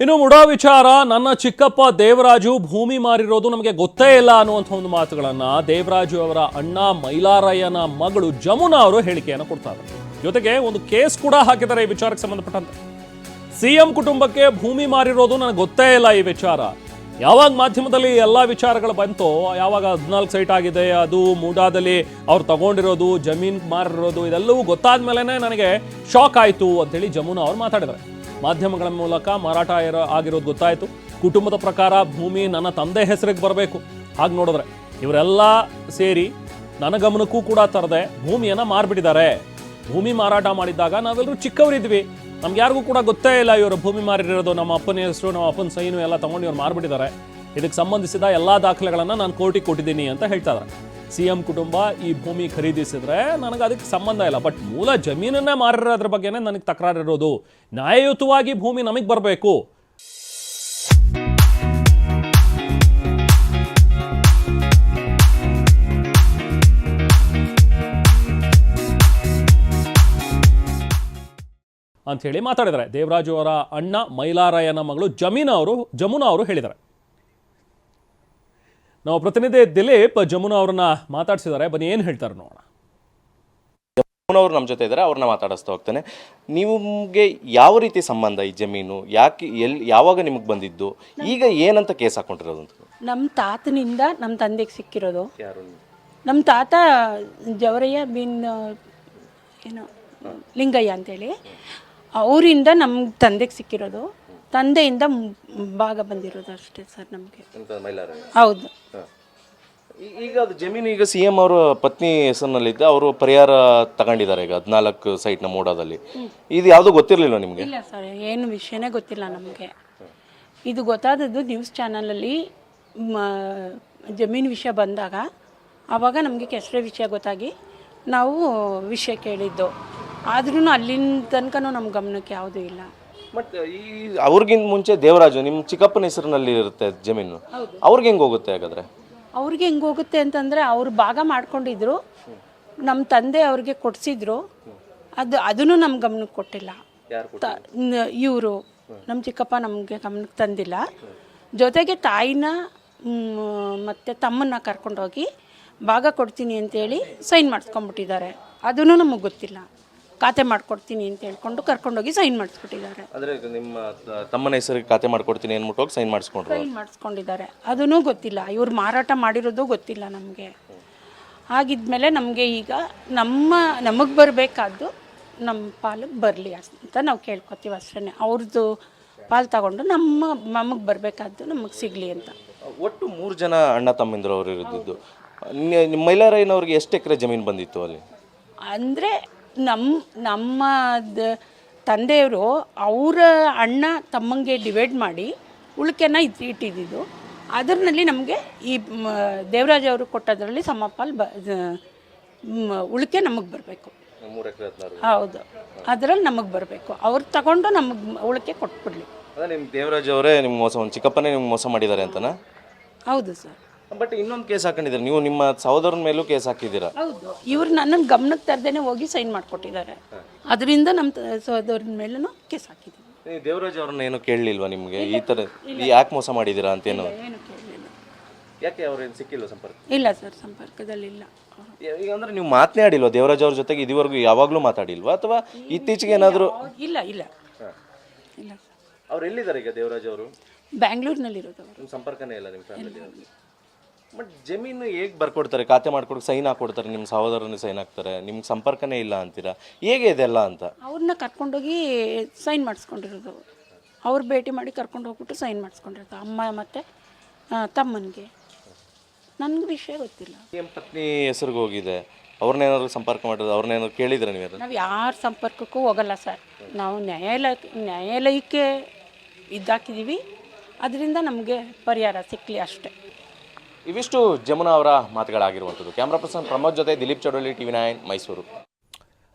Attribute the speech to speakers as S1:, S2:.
S1: ಇನ್ನು ಮುಡಾ ವಿಚಾರ. ನನ್ನ ಚಿಕ್ಕಪ್ಪ ದೇವರಾಜು ಭೂಮಿ ಮಾರಿರೋದು ನಮಗೆ ಗೊತ್ತೇ ಇಲ್ಲ ಅನ್ನುವಂಥ ಒಂದು ಮಾತುಗಳನ್ನು ದೇವರಾಜು ಅವರ ಅಣ್ಣ ಮೈಲಾರಯ್ಯನ ಮಗಳು ಜಮುನಾ ಅವರು ಹೇಳಿಕೆಯನ್ನು ಕೊಡ್ತಾರೆ. ಜೊತೆಗೆ ಒಂದು ಕೇಸ್ ಕೂಡ ಹಾಕಿದ್ದಾರೆ ಈ ವಿಚಾರಕ್ಕೆ ಸಂಬಂಧಪಟ್ಟಂತೆ. ಸಿಎಂ ಕುಟುಂಬಕ್ಕೆ ಭೂಮಿ ಮಾರಿರೋದು ನನಗೆ ಗೊತ್ತೇ ಇಲ್ಲ ಈ ವಿಚಾರ. ಯಾವಾಗ ಮಾಧ್ಯಮದಲ್ಲಿ ಎಲ್ಲ ವಿಚಾರಗಳು ಬಂತೋ, ಯಾವಾಗ ಹದಿನಾಲ್ಕು ಸೈಟ್ ಆಗಿದೆ, ಅದು ಮೂಡಾದಲ್ಲಿ ಅವ್ರು ತಗೊಂಡಿರೋದು, ಜಮೀನ್ ಮಾರಿರೋದು, ಇದೆಲ್ಲವೂ ಗೊತ್ತಾದ ಮೇಲೇ ನನಗೆ ಶಾಕ್ ಆಯಿತು ಅಂತೇಳಿ ಜಮುನಾ ಅವರು ಮಾತಾಡಿದ್ದಾರೆ. ಮಾಧ್ಯಮಗಳ ಮೂಲಕ ಮಾರಾಟ ಆಗಿರೋದು ಗೊತ್ತಾಯಿತು. ಕುಟುಂಬದ ಪ್ರಕಾರ ಭೂಮಿ ನನ್ನ ತಂದೆ ಹೆಸರಿಗೆ ಬರಬೇಕು. ಹಾಗೆ ನೋಡಿದ್ರೆ ಇವರೆಲ್ಲ ಸೇರಿ ನನ್ನ ಗಮನಕ್ಕೂ ಕೂಡ ತರದೆ ಭೂಮಿಯನ್ನು ಮಾರಿಬಿಟ್ಟಿದ್ದಾರೆ. ಭೂಮಿ ಮಾರಾಟ ಮಾಡಿದ್ದಾಗ ನಾವೆಲ್ಲರೂ ಚಿಕ್ಕವರಿದ್ವಿ. ನಮ್ಗೆ ಯಾರಿಗೂ ಕೂಡ ಗೊತ್ತೇ ಇಲ್ಲ ಇವರು ಭೂಮಿ ಮಾರಿರೋದು, ನಮ್ಮ ಅಪ್ಪನ ಹೆಸರು, ನಮ್ಮ ಅಪ್ಪನ ಸೈನು ಎಲ್ಲ ತಗೊಂಡು ಇವ್ರು ಮಾರ್ಬಿಟ್ಟಿದ್ದಾರೆ. ಇದಕ್ಕೆ ಸಂಬಂಧಿಸಿದ ಎಲ್ಲ ದಾಖಲೆಗಳನ್ನು ನಾನು ಕೋರ್ಟಿಗೆ ಕೊಟ್ಟಿದ್ದೀನಿ ಅಂತ ಹೇಳ್ತಾ ಸಿ ಎಂ ಕುಟುಂಬ ಈ ಭೂಮಿ ಖರೀದಿಸಿದ್ರೆ ನನಗೆ ಅದಕ್ಕೆ ಸಂಬಂಧ ಇಲ್ಲ. ಬಟ್ ಮೂಲ ಜಮೀನನ್ನೇ ಮಾರಿರೋದ್ರ ಬಗ್ಗೆನೇ ನನಗೆ ತಕರಾರಿರೋದು. ನ್ಯಾಯಯುತವಾಗಿ ಭೂಮಿ ನಮಗೆ ಬರಬೇಕು. ಅಂಥೇಳಿ ಮಾತಾಡಿದ್ದಾರೆ. ದೇವರಾಜು ಅವರ ಅಣ್ಣ ಮೈಲಾರಾಯನ ಮಗಳು ಜಮೀನಾ ಅವರು ಜಮುನಾ ಅವರು ಹೇಳಿದ್ದಾರೆ. ನಾವು ಪ್ರತಿನಿಧಿ ದಿಲೀಪ್ ಜಮುನಾ ಅವ್ರನ್ನ ಮಾತಾಡ್ಸಿದ್ದಾರೆ. ಬನ್ನಿ ಏನು ಹೇಳ್ತಾರೆ ನೋಡೋಣ.
S2: ಅವರು ನಮ್ಮ ಜೊತೆ ಇದ್ದಾರೆ ಅವ್ರನ್ನ ಮಾತಾಡಿಸ್ತಾ ಹೋಗ್ತೇನೆ. ನಿಮಗೆ ಯಾವ ರೀತಿ ಸಂಬಂಧ ಈ ಜಮೀನು? ಯಾಕೆ ಎಲ್ಲಿ ಯಾವಾಗ ನಿಮಗೆ ಬಂದಿದ್ದು? ಈಗ ಏನಂತ ಕೇಸ್ ಹಾಕೊಂಡಿರೋದು ಅಂತ
S3: ನಮ್ಮ ತಾತನಿಂದ ನಮ್ಮ ತಂದೆಗೆ ಸಿಕ್ಕಿರೋದು.
S2: ಯಾರು
S3: ನಮ್ಮ ತಾತ ಜವರಯ್ಯ ಬಿನ್ ಏನು ಲಿಂಗಯ್ಯ ಅಂತೇಳಿ. ಅವರಿಂದ ನಮ್ಮ ತಂದೆಗೆ ಸಿಕ್ಕಿರೋದು. ತಂದೆಯಿಂದ ಭಾಗ ಬಂದಿರೋದು ಅಷ್ಟೇ ಸರ್ ನಮಗೆ. ಹೌದು.
S2: ಈಗ ಅದು ಜಮೀನು ಈಗ ಸಿ ಎಂ ಅವರ ಪತ್ನಿ ಹೆಸರಿನಲ್ಲಿದ್ದ ಅವರು ಪರಿಹಾರ ತಗೊಂಡಿದ್ದಾರೆ ಈಗ ಹದಿನಾಲ್ಕು ಸೈಟ್ನ ಮೂಡಾದಲ್ಲಿ. ಇದು ಯಾವುದೂ ಗೊತ್ತಿರಲಿಲ್ಲ ನಿಮಗೆ?
S3: ಇಲ್ಲ ಸರ್ ಏನು ವಿಷಯನೇ ಗೊತ್ತಿಲ್ಲ ನಮಗೆ. ಇದು ಗೊತ್ತಾದದ್ದು ನ್ಯೂಸ್ ಚಾನಲಲ್ಲಿ ಜಮೀನು ವಿಷಯ ಬಂದಾಗ ಆವಾಗ ನಮಗೆ ಕೆಸರೆ ವಿಷಯ ಗೊತ್ತಾಗಿ ನಾವು ವಿಷಯ ಕೇಳಿದ್ದು. ಆದ್ರೂ ಅಲ್ಲಿನ ತನಕನೂ ನಮ್ಮ ಗಮನಕ್ಕೆ ಯಾವುದೂ ಇಲ್ಲ.
S2: ಬಟ್ ಈ ಅವ್ರಿಗಿಂತ ಮುಂಚೆ ದೇವರಾಜು ನಿಮ್ಮ ಚಿಕ್ಕಪ್ಪನ ಹೆಸರಿನಲ್ಲಿ ಇರುತ್ತೆ ಜಮೀನು. ಅವ್ರಿಗೆ ಹೆಂಗೆ ಹೋಗುತ್ತೆ ಹಾಗಾದ್ರೆ?
S3: ಅವ್ರಿಗೆ ಹೆಂಗೆ ಹೋಗುತ್ತೆ ಅಂತಂದರೆ ಅವರು ಭಾಗ ಮಾಡ್ಕೊಂಡಿದ್ರು. ನಮ್ಮ ತಂದೆ ಅವ್ರಿಗೆ ಕೊಡಿಸಿದ್ರು. ಅದು ಅದನ್ನು ನಮ್ಮ ಗಮನಕ್ಕೆ ಕೊಟ್ಟಿಲ್ಲ. ಇವರು. ನಮ್ಮ ಚಿಕ್ಕಪ್ಪ ನಮಗೆ ಗಮನಕ್ಕೆ ತಂದಿಲ್ಲ. ಜೊತೆಗೆ ತಾಯಿನ ಮತ್ತು ಮತ್ತೆ ತಮ್ಮನ್ನ ಕರ್ಕೊಂಡೋಗಿ ಭಾಗ ಕೊಡ್ತೀನಿ ಅಂತೇಳಿ ಸೈನ್ ಮಾಡಿಸ್ಕೊಂಬಿಟ್ಟಿದ್ದಾರೆ ಅದನ್ನು ನಮಗೆ ಗೊತ್ತಿಲ್ಲ. ಖಾತೆ ಮಾಡ್ಕೊಡ್ತೀನಿ ಅಂತ ಹೇಳ್ಕೊಂಡು ಕರ್ಕೊಂಡೋಗಿ ಸೈನ್ ಮಾಡಿಸ್ಬಿಟ್ಟಿದ್ದಾರೆ.
S2: ಅಂದ್ರೆ ನಿಮ್ಮ ತಮ್ಮನ ಹೆಸರಿಗೆ ಖಾತೆ ಮಾಡ್ಕೊಡ್ತೀನಿ ಅಂದ್ಬಿಟ್ಟು ಹೋಗಿ ಸೈನ್ ಮಾಡಿಸ್ಕೊಂಡ್ರು.
S3: ಸೈನ್ ಮಾಡಿಸ್ಕೊಂಡಿದ್ದಾರೆ. ಅದೂ ಗೊತ್ತಿಲ್ಲ. ಇವ್ರು ಮಾರಾಟ ಮಾಡಿರೋದು ಗೊತ್ತಿಲ್ಲ ನಮಗೆ. ಆಗಿದ್ಮೇಲೆ ನಮಗೆ ಈಗ ನಮ್ಮ ನಮಗೆ ಬರಬೇಕಾದ್ದು ನಮ್ಮ ಪಾಲಿಗೆ ಬರಲಿ ಅಂತ ನಾವು ಕೇಳ್ಕೊತೀವಿ ಅಷ್ಟೇ ಅವ್ರದ್ದು ಪಾಲು ತಗೊಂಡು ನಮ್ಮ ನಮಗೆ ಬರಬೇಕಾದ್ದು ನಮಗೆ ಸಿಗಲಿ ಅಂತ.
S2: ಒಟ್ಟು ಮೂರು ಜನ ಅಣ್ಣ ತಮ್ಮಂದಿರು ಅವರು ಇರೋದಿದ್ದು ನಿಮ್ಮ ಮೈಲಾರಯ್ಯನವ್ರಿಗೆ ಎಷ್ಟು ಎಕರೆ ಜಮೀನು ಬಂದಿತ್ತು ಅಲ್ಲಿ?
S3: ಅಂದರೆ ನಮ್ಮ ನಮ್ಮ ತಂದೆಯವರು ಅವರ ಅಣ್ಣ ತಮ್ಮಂಗೆ ಡಿವೈಡ್ ಮಾಡಿ ಉಳಿಕೆನ ಇತ್ತು ಇಟ್ಟಿದ್ದು ಅದರಲ್ಲಿ ನಮಗೆ ಈ ದೇವರಾಜ ಅವರು ಕೊಟ್ಟದ್ರಲ್ಲಿ ಸಮಪಾಲ್ ಬ ಉಳಿಕೆ ನಮಗೆ ಬರಬೇಕು. ಹೌದು. ಅದರಲ್ಲಿ ನಮಗೆ ಬರಬೇಕು. ಅವ್ರು ತಗೊಂಡು ನಮಗೆ ಉಳಿಕೆ ಕೊಟ್ಬಿಡ್ಲಿ.
S2: ನಿಮ್ಮ ದೇವರಾಜ್ ಅವರೇ ನಿಮ್ಮ ಮೋಸ ಒಂದು ಚಿಕ್ಕಪ್ಪನೇ ನಿಮ್ಗೆ ಮೋಸ ಮಾಡಿದ್ದಾರೆ ಅಂತನಾ?
S3: ಹೌದು ಸರ್.
S2: ಬಟ್ ಇನ್ನೊಂದು ಕೇಸ್ ಹಾಕೊಂಡಿದ್ದಾರೆ? ನೀವು ನಿಮ್ಮ ಸಹೋದರನ ಮೇಲೂ ಕೇಸ್ ಹಾಕಿದ್ದೀರಾ?
S3: ಹೌದು. ಇವ್ರು ನನ್ನನ್ನು ಗಮನಕ್ಕೆ ತರದೇನೆ ಹೋಗಿ ಸೈನ್ ಮಾಡಿಕೊಟ್ಟಿದ್ದಾರೆ. ಅದರಿಂದ ನಮ್ಮ ಸಹೋದರನ ಮೇಲೂ ಕೇಸ್ ಹಾಕಿದ್ದೀವಿ.
S2: ನೀವು ದೇವರಾಜ್ ಅವ್ರನ್ನ ಏನು ಕೇಳಲಿಲ್ವಾ ನಿಮಗೆ? ಈ ಥರ ಯಾಕೆ ಮೋಸ ಮಾಡಿದ್ದೀರಾ ಅಂತೇನು
S3: ಏನು? ಕೇಳಲಿಲ್ಲ.
S2: ಯಾಕೆ ಅವ್ರೇನು ಸಿಕ್ಕಿಲ್ಲ ಸಂಪರ್ಕ?
S3: ಇಲ್ಲ ಸರ್ ಸಂಪರ್ಕದಲ್ಲಿಲ್ಲ
S2: ಈಗ ಅಂದ್ರೆ ನೀವು ಮಾತನಾಡಿಲ್ವಾ ದೇವರಾಜ್ ಅವ್ರ ಜೊತೆಗೆ ಇದುವರೆಗೂ ಯಾವಾಗಲೂ ಮಾತಾಡಿಲ್ವಾ? ಅಥವಾ ಇತ್ತೀಚೆಗೆ ಏನಾದರೂ
S3: ಇಲ್ಲ ಇಲ್ಲ. ಇಲ್ಲ ಸರ್.
S2: ಅವ್ರು ಎಲ್ಲಿದ್ದಾರೆ ಈಗ ದೇವರಾಜ್ ಅವರು?
S3: ಬ್ಯಾಂಗ್ಳೂರಿನಲ್ಲಿರೋದು ಅವರು.
S2: ನಿಮ್ಮ ಸಂಪರ್ಕನೇ ಇಲ್ಲ ನಿಮ್ಮ ಫ್ಯಾಮಿಲಿ ಬಟ್ ಜಮೀನು ಹೇಗೆ ಬರ್ಕೊಡ್ತಾರೆ? ಖಾತೆ ಮಾಡ್ಕೊಡಕ್ಕೆ ಸೈನ್ ಹಾಕೊಡ್ತಾರೆ ನಿಮ್ಮ ಸಹೋದರನ ಸೈನ್ ಹಾಕ್ತಾರೆ ನಿಮ್ಗೆ ಸಂಪರ್ಕನೇ ಇಲ್ಲ ಅಂತೀರಾ? ಹೇಗೆ ಇದೆಲ್ಲ ಅಂತ?
S3: ಅವ್ರನ್ನ ಕರ್ಕೊಂಡೋಗಿ ಸೈನ್ ಮಾಡಿಸ್ಕೊಂಡಿರೋದು. ಅವ್ರು ಭೇಟಿ ಮಾಡಿ ಕರ್ಕೊಂಡು ಹೋಗ್ಬಿಟ್ಟು ಸೈನ್ ಮಾಡಿಸ್ಕೊಂಡಿರೋದು ಅಮ್ಮ ಮತ್ತು ತಮ್ಮನಿಗೆ. ನನಗೆ ವಿಷಯ ಗೊತ್ತಿಲ್ಲ.
S2: ನಿಮ್ಮ ಪತ್ನಿ ಹೆಸರಿಗೆ ಹೋಗಿದೆ. ಅವ್ರನ್ನೇನಾದ್ರು ಸಂಪರ್ಕ ಮಾಡೋದು ಅವ್ರನ್ನೇನಾದ್ರು ಕೇಳಿದ್ರೆ ನೀವು
S3: ನಾವು ಯಾರ ಸಂಪರ್ಕಕ್ಕೂ ಹೋಗಲ್ಲ ಸರ್. ನಾವು ನ್ಯಾಯಾಲಯ ನ್ಯಾಯಾಲಯಕ್ಕೆ ಇದ್ದಾಕಿದ್ದೀವಿ ಅದರಿಂದ ನಮಗೆ ಪರಿಹಾರ ಸಿಕ್ಕಲಿ ಅಷ್ಟೇ.
S2: ಇವಿಷ್ಟು ಜಮುನಾ ಅವರ ಮಾತುಗಳಾಗಿರುವಂಥದ್ದು. ಕ್ಯಾಮ್ರಾ ಪರ್ಸನ್ ಪ್ರಮೋದ್ ಜೊತೆ ದಿಲೀಪ್ ಚೌಡಳ್ಳಿ ಟಿವಿ ನೈನ್ ಮೈಸೂರು.